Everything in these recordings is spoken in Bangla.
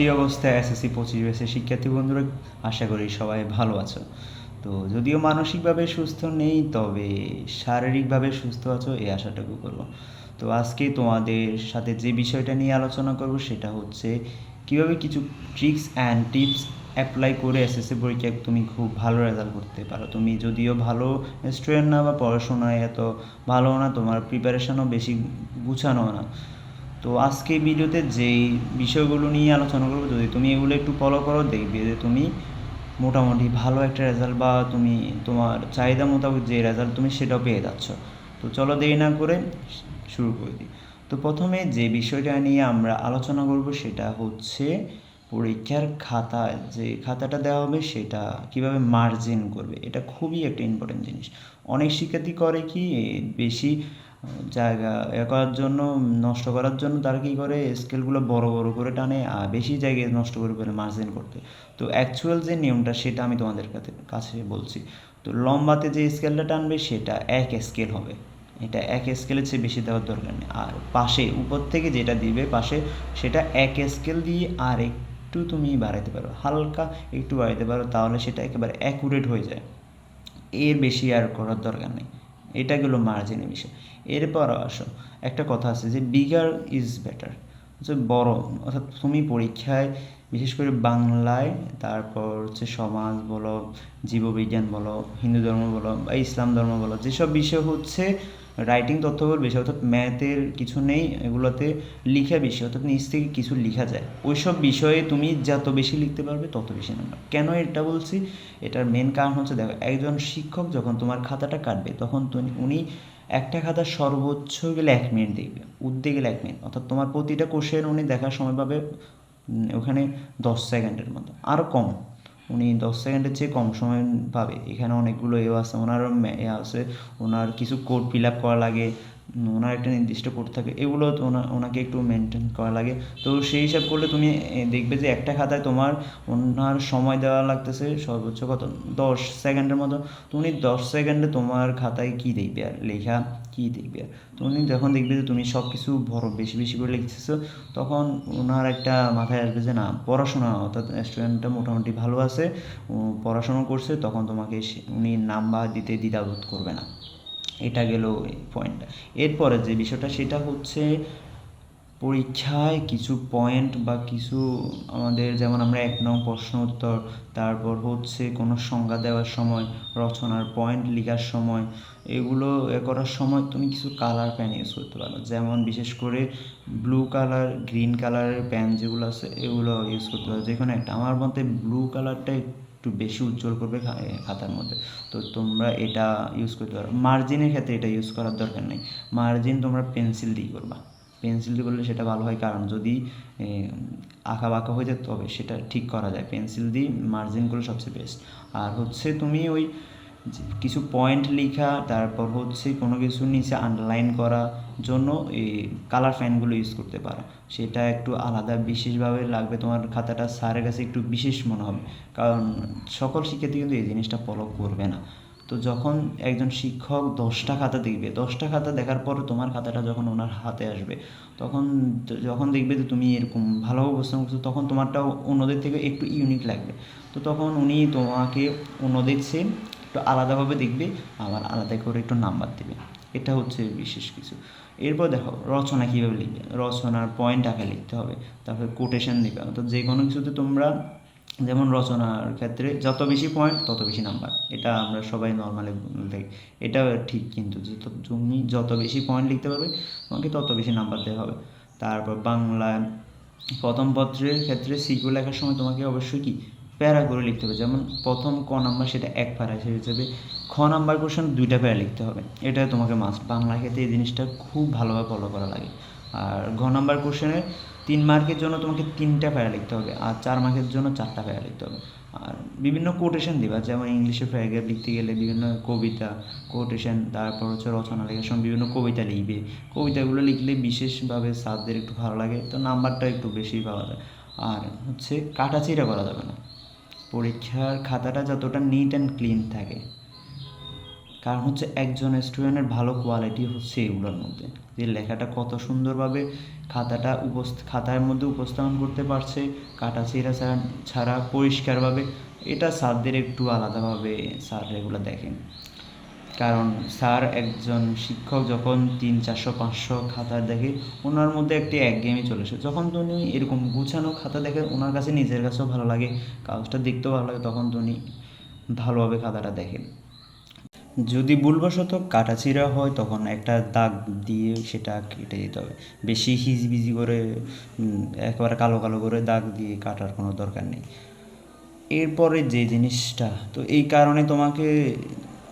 সেই অবস্থায় এসএসসি পঁচিশ বেসের শিক্ষার্থী বন্ধুরা? আশা করি সবাই ভালো আছো। তো যদিও মানসিকভাবে সুস্থ নেই, তবে শারীরিকভাবে সুস্থ আছো, এই আশাটুকু করব। তো আজকে তোমাদের সাথে যে বিষয়টা নিয়ে আলোচনা করব, সেটা হচ্ছে কীভাবে কিছু ট্রিক্স অ্যান্ড টিপস অ্যাপ্লাই করে এসএসসি পরীক্ষায় তুমি খুব ভালো রেজাল্ট করতে পারো। তুমি যদিও ভালো স্টুডেন্ট না বা পড়াশোনায় এত ভালো না, তোমার প্রিপারেশনও বেশি গুছানো না। তো আজকে ভিডিওতে যেই বিষয়গুলো নিয়ে আলোচনা করব, যদি তুমি এগুলো একটু ফলো করো, দেখবে যে তুমি মোটামুটি ভালো একটা রেজাল্ট বা তুমি তোমার চাহিদা মোতাবেক যে রেজাল্ট তুমি সেটাও পেয়ে যাচ্ছ। তো চলো দেরি না করে শুরু করে দিই। তো প্রথমে যে বিষয়টা নিয়ে আমরা আলোচনা করব সেটা হচ্ছে পরীক্ষার খাতা। যে খাতাটা দেওয়া হবে সেটা কীভাবে মার্জিন করবে, এটা খুবই একটা ইম্পর্টেন্ট জিনিস। অনেক শিক্ষার্থী করে কি বেশি জায়গা এ করার জন্য, নষ্ট করার জন্য তারা কী করে? স্কেলগুলো বড় বড় করে টানে, আর বেশি জায়গায় নষ্ট করে ফেলে মার্জিন করতে। তো অ্যাকচুয়াল যে নিয়মটা সেটা আমি তোমাদের কাছে কাছে বলছি। তো লম্বাতে যে স্কেলটা টানবে সেটা এক স্কেল হবে। এটা এক স্কেলের চেয়ে বেশি দেওয়ার দরকার নেই। আর পাশে, উপর থেকে যেটা দিবে পাশে, সেটা এক স্কেল দিয়ে আর একটু তুমি বাড়াইতে পারো। হালকা একটু বাড়াইতে পারো, তাহলে সেটা একেবারে অ্যাকুরেট হয়ে যায়। এর বেশি আর করার দরকার নেই। এটা গেলো মার্জিনের বিষয়। এরপর আসো, একটা কথা আছে যে বিগার ইজ বেটার হচ্ছে বড়, অর্থাৎ তুমি পরীক্ষায় বিশেষ করে বাংলায়, তারপর হচ্ছে সমাজ বলো, জীববিজ্ঞান বলো, হিন্দু ধর্ম বলো বা ইসলাম ধর্ম বলো, যেসব বিষয় হচ্ছে রাইটিং তথ্যবল বেশি অর্থাৎ ম্যাথের কিছু নেই, এগুলোতে লিখা বেশি, অর্থাৎ নিজ থেকে কিছু লেখা যায়। ওইসব বিষয়ে তুমি যত বেশি লিখতে পারবে, তত বেশি নাম্বার কেন এটা বলছি? এটার মেন কারণ হচ্ছে, দেখো, একজন শিক্ষক যখন তোমার খাতাটা কাটবে, তখন তুমি উনি একটা খাতা সর্বোচ্চ গেলে এক মিনিট দেখবে উদ্দে গেলে এক মিনিট অর্থাৎ তোমার প্রতিটা কোশ্চেন উনি দেখার সময় পাবে ওখানে দশ সেকেন্ডের মতো আরও কম। উনি দশ সেকেন্ডের চেয়ে কম সময় পাবে। এখানে অনেকগুলো এও আছে, ওনারও আছে। ওনার কিছু কোড ফিল আপ করা লাগে। ওনার একটা নির্দিষ্ট কোড থাকে, এগুলো ওনা, ওনাকে একটু মেনটেন করা লাগে। তো সেই হিসাব করলে তুমি দেখবে যে একটা খাতায় তোমার ওনার সময় দেওয়া লাগতেছে সর্বোচ্চ কত? দশ সেকেন্ডের মতো। তো উনি দশ সেকেন্ডে তোমার খাতায় কী দেখবে আর লেখা কী দেখবে আর? তো উনি যখন দেখবে যে তুমি সব কিছু বড়, বেশি বেশি করে লিখতেছো। তখন ওনার একটা মাথায় আসবে যে না, পড়াশোনা, অর্থাৎ স্টুডেন্টটা মোটামুটি ভালো আছে পড়াশোনা করছে, তখন তোমাকে উনি নাম্বার দিতে দ্বিধাবোধ করবে না। এটা গেল পয়েন্টটা এরপরে যে বিষয়টা, সেটা হচ্ছে পরীক্ষায় কিছু পয়েন্ট বা কিছু আমাদের যেমন আমরা এক নং প্রশ্ন উত্তর, তারপর হচ্ছে কোনো সংজ্ঞা দেওয়ার সময়, রচনার পয়েন্ট লেখার সময়, এগুলো এ করার সময় তুমি কিছু কালার প্যান ইউজ করতে পারো। যেমন বিশেষ করে ব্লু কালার গ্রিন কালারের প্যান যেগুলো আছে, এগুলো ইউজ করতে পারো। যে কোনো একটা, আমার মতে ব্লু কালারটা একটু বেশি উজ্জ্বল করবে খাতার মধ্যে। তো তোমরা এটা ইউজ করতে পারো। মার্জিনের ক্ষেত্রে এটা ইউজ করার দরকার নেই। মার্জিন তোমরা পেন্সিল দিয়ে করবা। পেন্সিল দিয়ে করলে সেটা ভালো হয় কারণ যদি আঁকা বাঁকা হয়ে যায় তবে সেটা ঠিক করা যায়। পেন্সিল দিয়ে মার্জিন করলে সবচেয়ে বেস্ট আর হচ্ছে তুমি ওই কিছু পয়েন্ট লেখা, তারপর হচ্ছে কোনো কিছু নিচে আন্ডারলাইন করার জন্য এই কালার ফ্যানগুলো ইউজ করতে পারো। সেটা একটু আলাদা বিশেষভাবে লাগবে, তোমার খাতাটা স্যারের কাছে একটু বিশেষ মনে হবে। কারণ সকল শিক্ষার্থী কিন্তু এই জিনিসটা ফলো করবে না। তো যখন একজন শিক্ষক দশটা খাতা দেখবে, দশটা খাতা দেখার পর তোমার খাতাটা যখন ওনার হাতে আসবে, তখন যখন দেখবে যে তুমি এরকম ভালো অবস্থান করছ, তখন তোমারটাও অন্যদের থেকে একটু ইউনিক লাগবে। তো তখন উনি তোমাকে অন্যদের চেয়ে একটু আলাদাভাবে দেখবে, আবার আলাদা করে একটু নাম্বার দেবে। এটা হচ্ছে বিশেষ কিছু। এরপর দেখো, রচনা কীভাবে লিখবে? রচনার পয়েন্ট আঁকে লিখতে হবে, তারপরে কোটেশন দিবে। অর্থাৎ যে কোনো কিছুতে তোমরা যেমন রচনার ক্ষেত্রে যত বেশি পয়েন্ট তত বেশি নাম্বার এটা আমরা সবাই নর্মালি দেখি। এটা ঠিক কিন্তু যে তুমি যত বেশি পয়েন্ট লিখতে পারবে, তোমাকে তত বেশি নাম্বার দেওয়া হবে। তারপর বাংলায় প্রথম পত্রের ক্ষেত্রে সিকিউ লেখার সময় তোমাকে অবশ্যই কি? প্যারা করে লিখতে হবে। যেমন প্রথম ক নাম্বার সেটা এক প্যারা সেই হিসেবে খ নাম্বার কোশ্চেন দুইটা প্যারা লিখতে হবে। এটা তোমাকে মাস্ট বাংলা ক্ষেত্রে এই জিনিসটা খুব ভালোভাবে ফলো করা লাগে। আর ঘ নাম্বার কোশ্চেনে তিন মার্কের জন্য তোমাকে তিনটা প্যারা লিখতে হবে আর চার মার্কের জন্য চারটা প্যারা লিখতে হবে। আর বিভিন্ন কোটেশন দিবা, যেমন ইংলিশে প্যারাগ্রাফ লিখতে গেলে বিভিন্ন কবিতা কোটেশন তারপর হচ্ছে রচনা লেখার সময় বিভিন্ন কবিতা লিখবে। কবিতাগুলো লিখলে বিশেষভাবে স্যারদের একটু ভালো লাগে, তো নাম্বারটা একটু বেশি পাওয়া যায়। আর হচ্ছে কাটাচিরা করা যাবে না। পরীক্ষার খাতাটা যতটা নিট অ্যান্ড ক্লিন থাকে। কারণ হচ্ছে একজন স্টুডেন্টের ভালো কোয়ালিটি হচ্ছে এগুলোর মধ্যে। যে লেখাটা কত সুন্দরভাবে খাতাটা উপস্থ খাতার মধ্যে উপস্থাপন করতে পারছে, কাটা ছিঁড়া ছাড়া ছাড়া পরিষ্কারভাবে, এটা স্যারদের একটু আলাদাভাবে স্যার এগুলো দেখেন। কারণ স্যার একজন শিক্ষক যখন তিন, চারশো, পাঁচশো খাতা দেখে ওনার মধ্যে একটি একঘেয়েমি চলে আসে। যখন তুমি এরকম গুছানো খাতা দেখে ওনার কাছে নিজের কাছেও ভালো লাগে, কাগজটা দেখতেও ভালো লাগে, তখন তুমি ভালোভাবে খাতাটা দেখেন যদি ভুলবশত কাটাছিঁড়া হয়, তখন একটা দাগ দিয়ে সেটা কেটে দিতে হবে। বেশি হিজিবিজি করে একেবারে কালো কালো করে দাগ দিয়ে কাটার কোনো দরকার নেই। এরপরে যে জিনিসটা, তো এই কারণে তোমাকে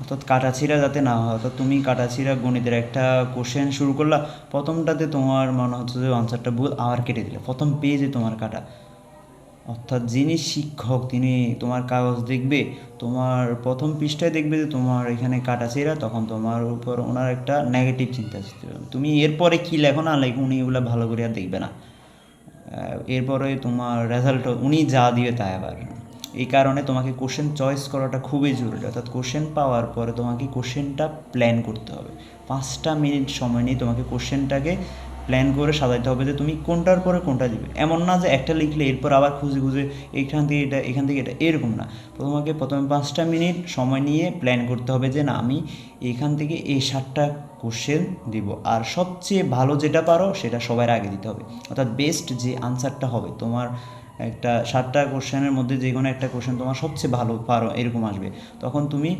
অর্থাৎ কাটাছিরা যাতে না হয়, অর্থাৎ তুমি কাটাছিরা গণিতের একটা কোশ্চেন শুরু করলা, প্রথমটাতে তোমার মনে হচ্ছে যে আনসারটা ভুল, আবার কেটে দিলে। প্রথম পেজে তোমার কাটা। অর্থাৎ যিনি শিক্ষক, তিনি তোমার কাগজ দেখবে, তোমার প্রথম পৃষ্ঠায় দেখবে যে তোমার এখানে কাটাছিঁড়া তখন তোমার উপর ওনার একটা নেগেটিভ চিন্তা আসতে তুমি এরপরে কী লেখো না লেখো, উনি এগুলো ভালো করে আর দেখবে না। এরপরে তোমার রেজাল্ট উনি যা দিবে তাই আবার। এই কারণে তোমাকে কোশ্চেন চয়েস করাটা খুবই জরুরি। অর্থাৎ কোশ্চেন পাওয়ার পরে তোমাকে কোশ্চেনটা প্ল্যান করতে হবে। পাঁচটা মিনিট সময় নিয়ে তোমাকে কোশ্চেনটাকে প্ল্যান করে সাজাইতে হবে যে তুমি কোনটার পরে কোনটা দিবে এমন না যে একটা লিখলে এরপর আবার খুঁজে খুঁজে এইখান থেকে এটা, এখান থেকে এটা, এরকম না। তোমাকে প্রথমে পাঁচটা মিনিট সময় নিয়ে প্ল্যান করতে হবে যে না, আমি এখান থেকে এই সাতটা কোশ্চেন দিব। আর সবচেয়ে ভালো যেটা পারো সেটা সবার আগে দিতে হবে। অর্থাৎ বেস্ট যে আনসারটা হবে তোমার একটা সাতটা কোশ্চেনের মধ্যে যে কোনো একটা কোশ্চেন তোমার সবচেয়ে ভালো পারো, এরকম আসবে। তখন তুমি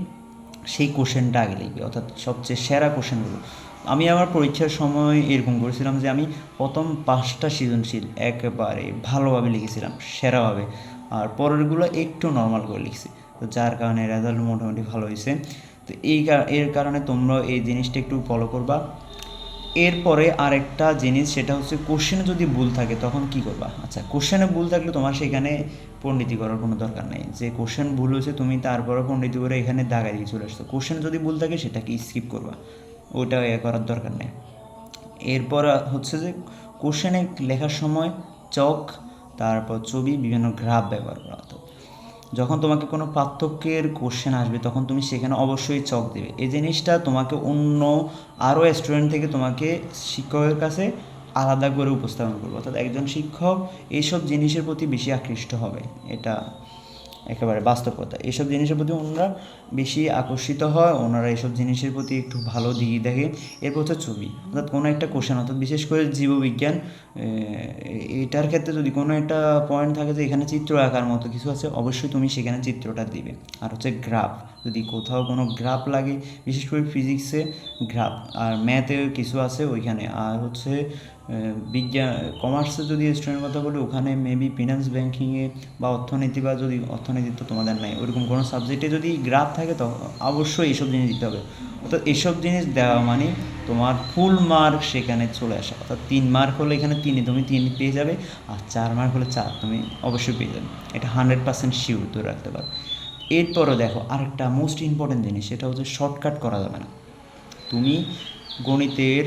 সেই কোশ্চেনটা আগে লিখবে, অর্থাৎ সবচেয়ে সেরা কোশ্চেনগুলো আমি আমার পরীক্ষার সময় এরকম করেছিলাম যে আমি প্রথম পাঁচটা সৃজনশীল একেবারে ভালোভাবে লিখেছিলাম, সেরাভাবে। আর পরেরগুলো একটু নর্মাল করে লিখছি। তো যার কারণে রেজাল্ট মোটামুটি ভালো হয়েছে। তো এই এর কারণে তোমরা এই জিনিসটা একটু ফলো করবা। এরপরে আরেকটা জিনিস, সেটা হচ্ছে কোশ্চেনে যদি ভুল থাকে, তখন কি করবা? আচ্ছা কোশ্চেনে ভুল থাকলে তোমার সেখানে পণ্ডিতি করার কোনো দরকার নেই। যে কোশ্চেন ভুল হয়েছে, তুমি তারপরে পণ্ডিতি করে এখানে দাগা দিয়ে চলে আসছো। কোশ্চেন যদি ভুল থাকে, সেটাকে স্কিপ করবা। ওটা এ করার দরকার নেই। এরপর হচ্ছে যে কোশ্চেনে লেখার সময় চক, তারপর ছবি, বিভিন্ন গ্রাফ ব্যবহার করা। হতো যখন তোমাকে কোনো পার্থক্যের কোশ্চেন আসবে, তখন তুমি সেখানে অবশ্যই চক দেবে। এই জিনিসটা তোমাকে অন্য আরও স্টুডেন্ট থেকে তোমাকে শিক্ষকের কাছে আলাদা করে উপস্থাপন করবে। অর্থাৎ একজন শিক্ষক এইসব জিনিসের প্রতি বেশি আকৃষ্ট হবে। এটা একেবারে বাস্তবতা। এসব জিনিসের প্রতি ওনারা বেশি আকর্ষিত হয়, ওনারা এসব জিনিসের প্রতি একটু ভালো দিকে দেখে। এরপর হচ্ছে ছবি। অর্থাৎ কোনো একটা কোশ্চেন অর্থাৎ বিশেষ করে জীববিজ্ঞান এটার ক্ষেত্রে যদি কোনো একটা পয়েন্ট থাকে যে এখানে চিত্র আঁকার মতো কিছু আছে, অবশ্যই তুমি সেখানে চিত্রটা দিবে। আর হচ্ছে গ্রাফ যদি কোথাও কোনো গ্রাফ লাগে, বিশেষ করে ফিজিক্সে গ্রাফ আর ম্যাথে কিছু আছে ওইখানে। আর হচ্ছে বিজ্ঞান কমার্সে যদি স্টুডেন্ট কথা বলি, ওখানে মেবি ফিনান্স ব্যাঙ্কিংয়ে বা অর্থনীতি বা যদি অর্থনীতি তো তোমাদের নাই ওরকম কোনো সাবজেক্টে যদি গ্রাফ থাকে তো অবশ্যই এইসব জিনিস দিতে হবে। অর্থাৎ এইসব জিনিস দেওয়া মানে তোমার ফুল মার্ক সেখানে চলে আসা। অর্থাৎ তিন মার্ক হলে এখানে তিনে, তুমি তিন পেয়ে যাবে আর চার মার্ক হলে চার, তুমি অবশ্যই পেয়ে যাবে। এটা হান্ড্রেড পার্সেন্ট শিওর ধরে রাখতে পারো। এরপরও দেখো, আরেকটা মোস্ট ইম্পর্টেন্ট জিনিস, সেটা হচ্ছে শর্টকাট করা যাবে না। তুমি গণিতের,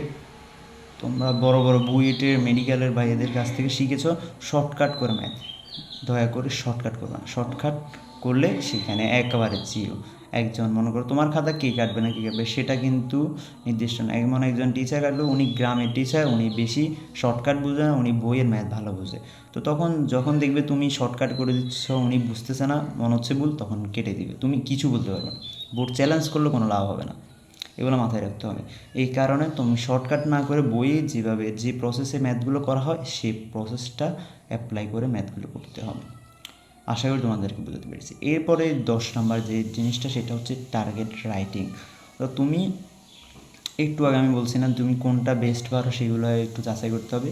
তোমরা বড় বড় বুয়েটের মেডিকেলের ভাইয়েদের কাছ থেকে শিখেছো শর্টকাট করে ম্যাথ দয়া করে শর্টকাট করবে না। শর্টকাট করলে সেখানে একেবারে জিরো একজন মনে করো, তোমার খাতা কে কাটবে না, কে কাটবে? সেটা কিন্তু নির্দিষ্ট না। এমন একজন টিচার কাটবে উনি গ্রামের টিচার উনি বেশি শর্টকাট বুঝে না, উনি বইয়ের ম্যাথ ভালো বুঝে। তো তখন যখন দেখবে তুমি শর্টকাট করে দিচ্ছ, উনি বুঝতেছে না, মনে হচ্ছে ভুল, তখন কেটে দিবে। তুমি কিছু বলতে পারবে না। বোর্ড চ্যালেঞ্জ করলে কোনো লাভ হবে না। এগুলো মাথায় রাখতে হবে। এই কারণে তুমি শর্টকাট না করে বইয়ে যেভাবে যে প্রসেসে ম্যাথগুলো করা হয় সেই প্রসেসটা অ্যাপ্লাই করে ম্যাথগুলো করতে হবে। আশা করি তোমাদেরকে বুঝতে পেরেছি। এরপরে দশ নম্বর যে জিনিসটা, সেটা হচ্ছে টার্গেট রাইটিং তো তুমি একটু আগে আমি বলছি না তুমি কোনটা বেস্ট পারো সেগুলো একটু যাচাই করতে হবে।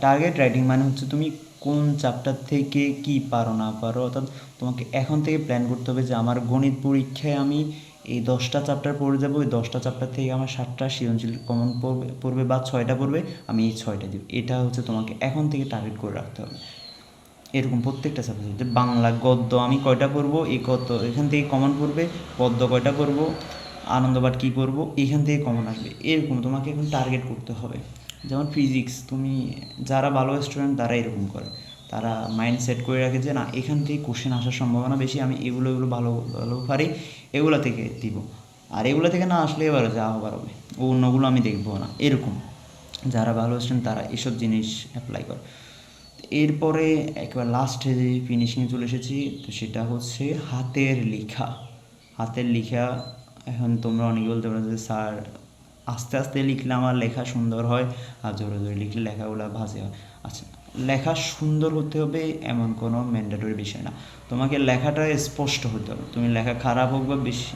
টার্গেট রাইটিং মানে হচ্ছে তুমি কোন চ্যাপ্টার থেকে কি পারো না পারো, অর্থাৎ তোমাকে এখন থেকে প্ল্যান করতে হবে যে আমার গণিত পরীক্ষায় আমি এই দশটা চ্যাপ্টার পড়ে যাব ওই দশটা চ্যাপ্টার থেকে আমার সাতটা সৃজনশীল কমন পড়বে পড়বে বা ছয়টা পড়বে, আমি এই ছয়টা দিব। এটা হচ্ছে তোমাকে এখন থেকে টার্গেট করে রাখতে হবে। এরকম প্রত্যেকটা সাবজেক্টে বাংলা গদ্য আমি কয়টা পড়ব, এই গদ্য এখান থেকে কমন পড়বে, পদ্য কয়টা পড়ব, আনন্দবাদ কী পড়ব, এখান থেকে কমন আসবে। এরকম তোমাকে এখন টার্গেট করতে হবে। যেমন ফিজিক্স তুমি যারা ভালো স্টুডেন্ট তারা এরকম করে। তারা মাইন্ড সেট করে রাখে যে, না, এখান থেকে কোশ্চেন আসার সম্ভাবনা বেশি, আমি এগুলো এগুলো ভালো ভালো পারি, এগুলো থেকে দিব। আর এগুলো থেকে না আসলে এবারে যা হবার হবে। ও অন্যগুলো আমি দেখব না। এরকম। যারা ভালো স্টুডেন্ট তারা এসব জিনিস অ্যাপ্লাই করে। এরপরে একবার লাস্টে যে ফিনিশিংয়ে চলে এসেছি, তো সেটা হচ্ছে হাতের লেখা। হাতের লেখা, এখন তোমরা অনেকে বলতে পারো যে, স্যার আস্তে আস্তে লিখলে আমার লেখা সুন্দর হয় আর জোরে জোরে লিখলে লেখাগুলো ভাজে হয়। আচ্ছা লেখা সুন্দর হতে হবে এমন কোনো ম্যান্ডেটরি বিষয় না। তোমাকে লেখাটা স্পষ্ট হতে হবে। তুমি লেখা খারাপ হোক বা বেশি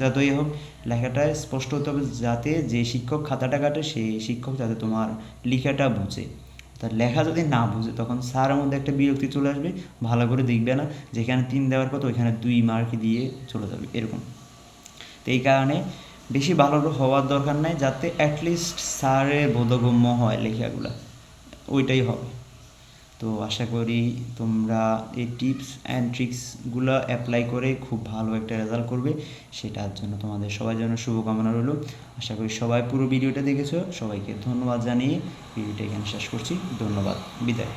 যতই হোক, লেখাটা স্পষ্ট হতে হবে যাতে যে শিক্ষক খাতাটা কাটে, সেই শিক্ষক যাতে তোমার লেখাটা বুঝে। তার লেখা যদি না বুঝে, তখন স্যারের মধ্যে একটা বিরক্তি চলে আসবে, ভালো করে দেখবে না, যেখানে তিন দেওয়ার কথা ওইখানে দুই মার্ক দিয়ে চলে যাবে, এরকম। তো এই কারণে বেশি ভালো হওয়ার দরকার নাই, যাতে অ্যাটলিস্ট স্যারের বোধগম্য হয় লেখাগুলো ওইটাই হবে। তো আশা করি তোমরা এই টিপস অ্যান্ড ট্রিক্সগুলো অ্যাপ্লাই করে খুব ভালো একটা রেজাল্ট করবে। সেটার জন্য তোমাদের সবার জন্য শুভকামনা রইল। আশা করি সবাই পুরো ভিডিওটা দেখেছ। সবাইকে ধন্যবাদ জানিয়ে ভিডিওটা এখানে শেষ করছি। ধন্যবাদ। বিদায়।